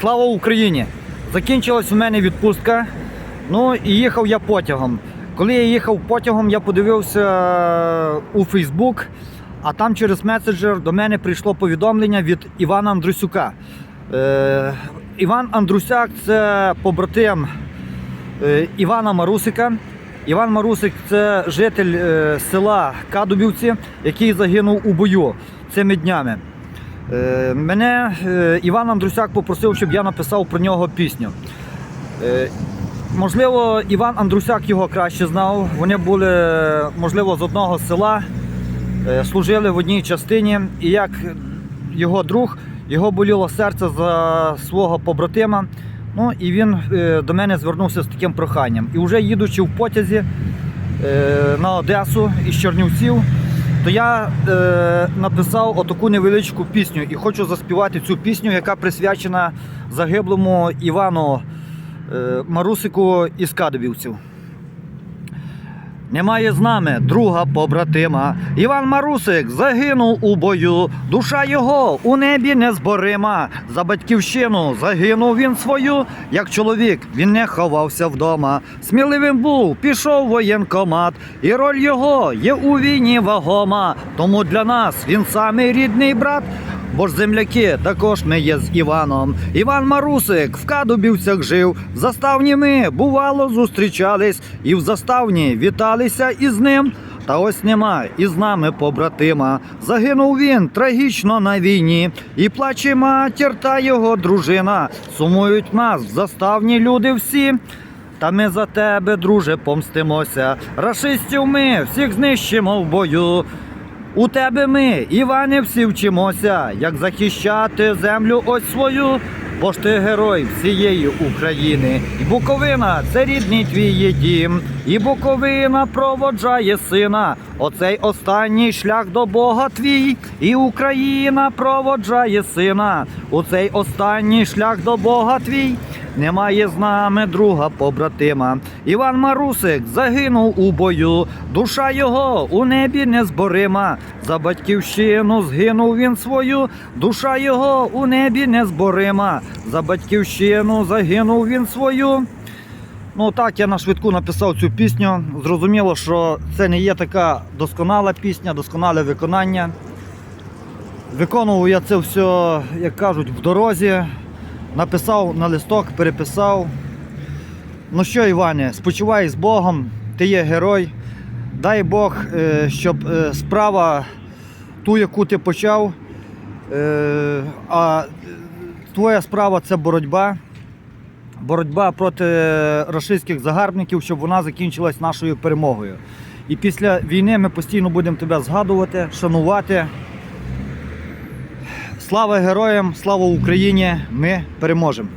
Слава Україні! Закінчилась у мене відпустка. Ну і їхав я потягом. Коли я їхав потягом, я подивився у Фейсбук, а там через меседжер до мене прийшло повідомлення від Івана Андрусюка. Е, Іван Андрусяк це побратим е, Івана Марусика. Іван Марусик це житель е, села Кадубівці, який загинув у бою цими днями. Е, Мене е, Іван Андрусяк попросив, щоб я написав про нього пісню. Е, Можливо, Іван Андрусяк його краще знав. Вони були, можливо, з одного села, служили в одній частині. І як його друг, його боліло серце за свого побратима. Ну і він до мене звернувся з таким проханням. І вже їдучи в потязі на Одесу із Чернівців, то я е, написав отаку невеличку пісню і хочу заспівати цю пісню, яка присвячена загиблому Івану е, Марусику із Кадовівців. Немає з нами друга побратима. Іван Марусик загинув у бою. Душа його у небі незборима. За батьківщину загинув він свою. Як чоловік він не ховався вдома. Сміливим був, пішов воєнкомат. І роль його є у війні вагома. Тому для нас він самий рідний брат. Бо ж земляки також ми є з Іваном. Іван Марусик в Кадубівцях жив. В заставні ми бувало зустрічались, і в заставні віталися із ним. Та ось нема із нами побратима. Загинув він трагічно на війні, і плаче матір та його дружина. Сумують нас в заставні люди всі. Та ми за тебе, друже, помстимося. Рашистів ми всіх знищимо в бою. У тебе ми, Іване, всі вчимося, як захищати землю ось свою, бо ж ти герой всієї України. І Буковина це рідний твій дім, і Буковина проводжає сина. Оцей останній шлях до Бога твій, і Україна проводжає сина. Оцей останній шлях до Бога твій. Немає з нами друга побратима. Іван Марусик загинув у бою. Душа його у небі незборима. За батьківщину згинув він свою. Душа його у небі незборима. За батьківщину загинув він свою. Ну так, я на швидку написав цю пісню. Зрозуміло, що це не є така досконала пісня, досконале виконання. Виконував я це все, як кажуть, в дорозі. Написав на листок, переписав. Ну що, Іване, спочивай з Богом, ти є герой. Дай Бог, е, щоб е, справа, ту, яку ти почав, е, а твоя справа це боротьба. Боротьба проти рашистських загарбників, щоб вона закінчилась нашою перемогою. І після війни ми постійно будемо тебе згадувати, шанувати. Слава героям, слава Україні! Ми переможемо!